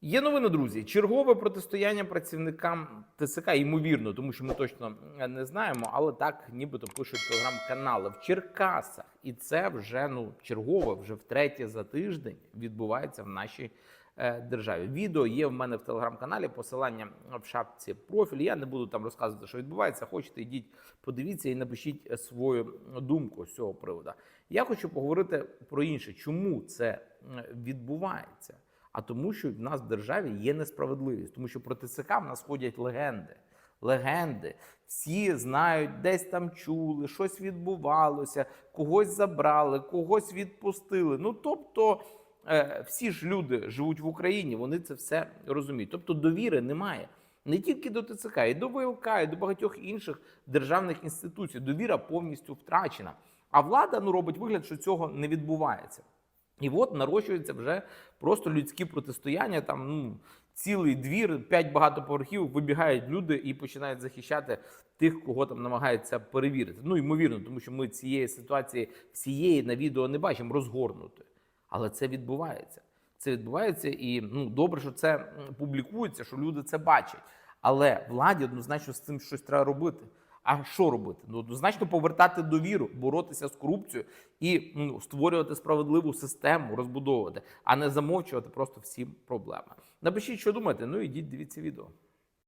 Є новини, друзі. Чергове протистояння працівникам ТСК, ймовірно, тому що ми точно не знаємо, але так нібито пишуть телеграм-канали в Черкасах. І це вже ну чергове, вже втретє за тиждень відбувається в нашій державі. Відео є в мене в телеграм-каналі. Посилання в шапці профіль. Я не буду там розказувати, що відбувається. Хочете, йдіть, подивіться і напишіть свою думку з цього приводу. Я хочу поговорити про інше, чому це відбувається. А тому, що в нас в державі є несправедливість, тому що проти ЦК в нас ходять легенди. Легенди. Всі знають, десь там чули, щось відбувалося, когось забрали, когось відпустили. Ну тобто, е, всі ж люди живуть в Україні, вони це все розуміють. Тобто довіри немає. Не тільки до ТЦК, і до ВЛК, і до багатьох інших державних інституцій. Довіра повністю втрачена. А влада ну робить вигляд, що цього не відбувається. І от нарощується вже просто людські протистояння. Там ну цілий двір, п'ять багатоповерхів вибігають люди і починають захищати тих, кого там намагаються перевірити. Ну ймовірно, тому що ми цієї ситуації всієї на відео не бачимо розгорнути. Але це відбувається. Це відбувається, і ну добре, що це публікується, що люди це бачать. Але владі однозначно з цим щось треба робити. А що робити? Ну однозначно повертати довіру, боротися з корупцією і ну, створювати справедливу систему, розбудовувати, а не замовчувати просто всі проблеми. Напишіть, що думаєте. Ну ідіть, дивіться відео.